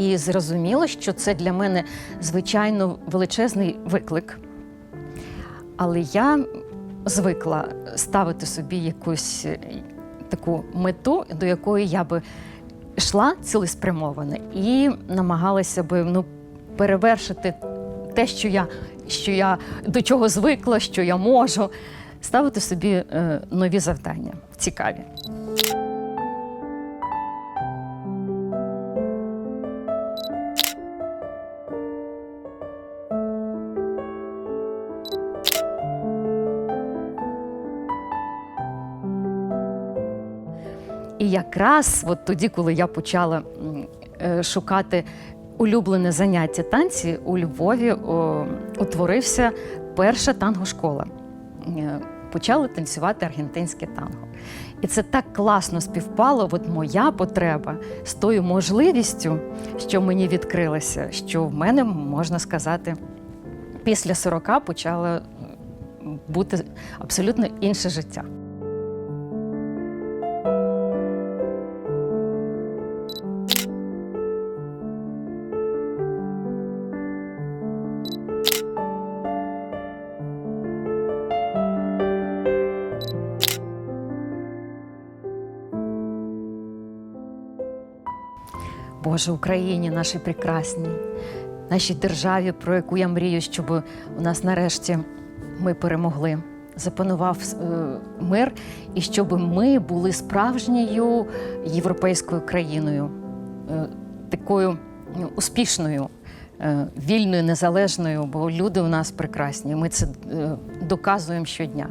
І зрозуміло, що це для мене звичайно величезний виклик. Але я звикла ставити собі якусь е, таку мету, до якої я би йшла цілеспрямовано і намагалася би ну, перевершити те, що я, що я до чого звикла, що я можу, ставити собі е, нові завдання цікаві. І якраз от тоді, коли я почала е, шукати улюблене заняття танці, у Львові утворився перша танго-школа. Е, Почали танцювати аргентинське танго. І це так класно співпало, от моя потреба з тою можливістю, що мені відкрилася, що в мене, можна сказати, після 40 почало бути абсолютно інше життя. Боже, Україні нашій прекрасній, нашій державі, про яку я мрію, щоб у нас нарешті ми перемогли. Запанував е, мир, і щоб ми були справжньою європейською країною, е, такою ну, успішною, е, вільною, незалежною, бо люди у нас прекрасні. Ми це доказуємо щодня.